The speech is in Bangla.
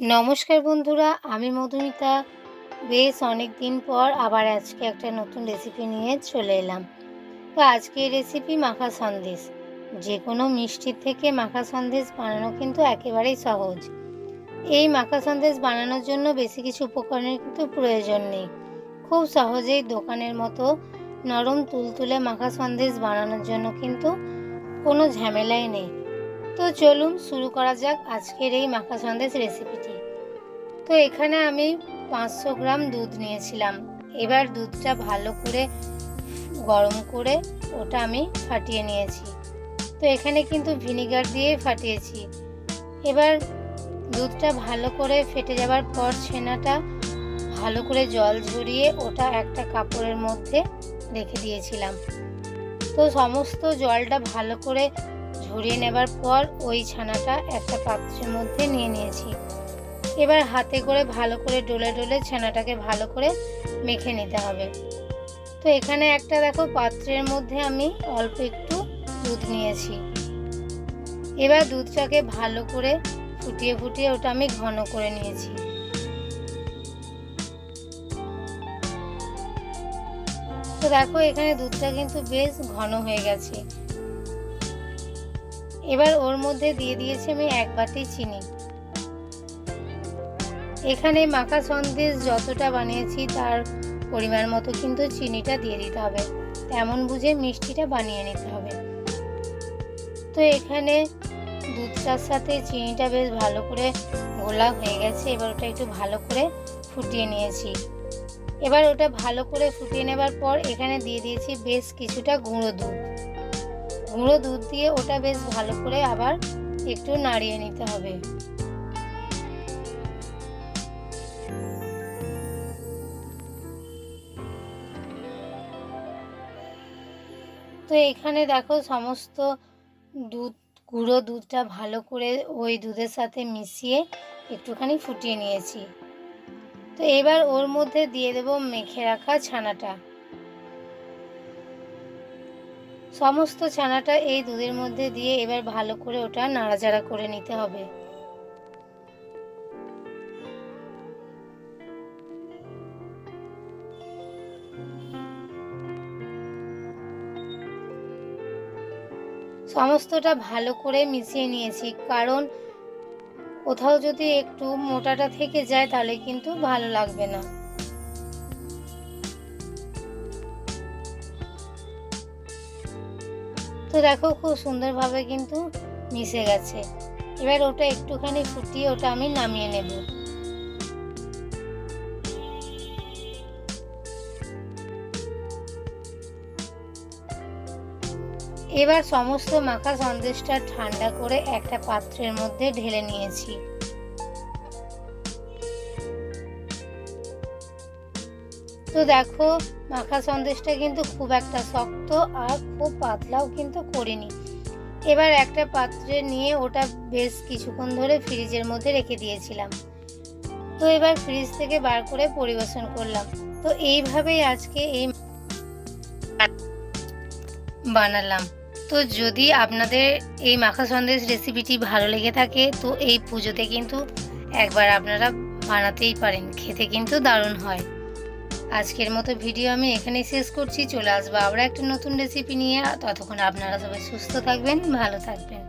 নমস্কার বন্ধুরা, আমি মধুমিতা। বেশ অনেক দিন পর আবার আজকে একটা নতুন রেসিপি নিয়ে চলে এলাম। তো আজকের রেসিপি মাখা সন্দেশ। যে কোনো মিষ্টির থেকে মাখা সন্দেশ বানানো কিন্তু একেবারেই সহজ। এই মাখা সন্দেশ বানানোর জন্য বেশি কিছু উপকরণের কিন্তু প্রয়োজন নেই। খুব সহজেই দোকানের মতো নরম তুলতুলে মাখা সন্দেশ বানানোর জন্য কিন্তু কোনো ঝামেলাই নেই। তো চলুন শুরু করা যাক আজকের এই মাখা সন্দেশ রেসিপিটি তো এখানে আমি পাঁচশো গ্রাম দুধ নিয়েছিলাম। এবার দুধটা ভালো করে গরম করে ওটা আমি ফাটিয়ে নিয়েছি। তো এখানে কিন্তু ভিনিগার দিয়ে ফাটিয়েছি। এবার দুধটা ভালো করে ফেটে যাবার পর ছেনাটা ভালো করে জল ঝরিয়ে ওটা একটা কাপড়ের মধ্যে রেখে দিয়েছিলাম। তো সমস্ত জলটা ভালো করে ঝরিয়ে নেবার পর ওই ছানাটা একটা পাত্রের মধ্যে নিয়ে নিয়েছি। এবার হাতে করে ভালো করে ডলে ডলে ছানাটাকে ভালো করে মেখে নিতে হবে। তো এখানে একটা দেখো পাত্রের মধ্যে আমি অল্প একটু দুধ নিয়েছি। এবার দুধটাকে ভালো করে ফুটিয়ে ফুটিয়ে ওটা আমি ঘন করে নিয়েছি। তো দেখো এখানে দুধটা কিন্তু বেশ ঘন হয়ে গেছে। এবার ওর মধ্যে দিয়ে দিয়েছি আমি এক বাটি চিনি। এখানে মাখা সন্দেশ যতটা বানিয়েছি তার পরিমাণ মতো কিন্তু চিনিটা দিয়ে দিতে হবে। তেমন বুঝে মিষ্টিটা বানিয়ে নিতে হবে। তো এখানে দুধটার সাথে চিনিটা বেশ ভালো করে গোলা হয়ে গেছে, এবার ওটা একটু ভালো করে ফুটিয়ে নিয়েছি। এবার ওটা ভালো করে ফুটিয়ে নেবার পর এখানে দিয়ে দিয়েছি বেশ কিছুটা গুঁড়ো দুধ। গুঁড়ো দুধ দিয়ে ওটা বেশ ভালো করে আবার একটু নাড়িয়ে নিতে হবে। তো এখানে দেখো সমস্ত দুধ, গুঁড়ো দুধটা ভালো করে ওই দুধের সাথে মিশিয়ে একটুখানি ফুটিয়ে নিয়েছি। তো এবার ওর মধ্যে দিয়ে দেব মেখে রাখা ছানাটা। সমস্ত ছানাটা এই দুধের মধ্যে দিয়ে এবার ভালো করে ওটা নাড়াচাড়া করে নিতে হবে। সমস্তটা ভালো করে মিশিয়ে নিয়েছি, কারণ কোথাও যদি একটু মোটাটা থেকে যায় তাহলে কিন্তু ভালো লাগবে না। তো দেখো খুব সুন্দরভাবে কিন্তু মিশে গেছে। এবার ওটা একটুখানি ফুটিয়ে ওটা আমি নামিয়ে নেব। এবার সমস্ত মাখা সন্দেশটা ঠান্ডা করে একটা পাত্রের মধ্যে ঢেলে নিয়েছি। তো দেখো, মাখা সন্দেশটা কিন্তু খুব একটা শক্ত আর খুব পাতলাও কিন্তু করিনি। এবার একটা পাত্রে নিয়ে ওটা বেশ কিছুক্ষণ ধরে ফ্রিজের মধ্যে রেখে দিয়েছিলাম। তো এবার ফ্রিজ থেকে বার করে পরিবেশন করলাম। তো এইভাবেই আজকে এই বানালাম। তো যদি আপনাদের এই মাখা সন্দেশ রেসিপিটি ভালো লেগে থাকে, তো এই পুজোতে কিন্তু একবার আপনারা বানাতেই পারেন। খেতে কিন্তু দারুণ হয়। আজকের মতো ভিডিও আমি এখানেই শেষ করছি। চলে আসব আবার একটা নতুন রেসিপি নিয়ে। ততক্ষণ আপনারা সবাই সুস্থ থাকবেন, ভালো থাকবেন।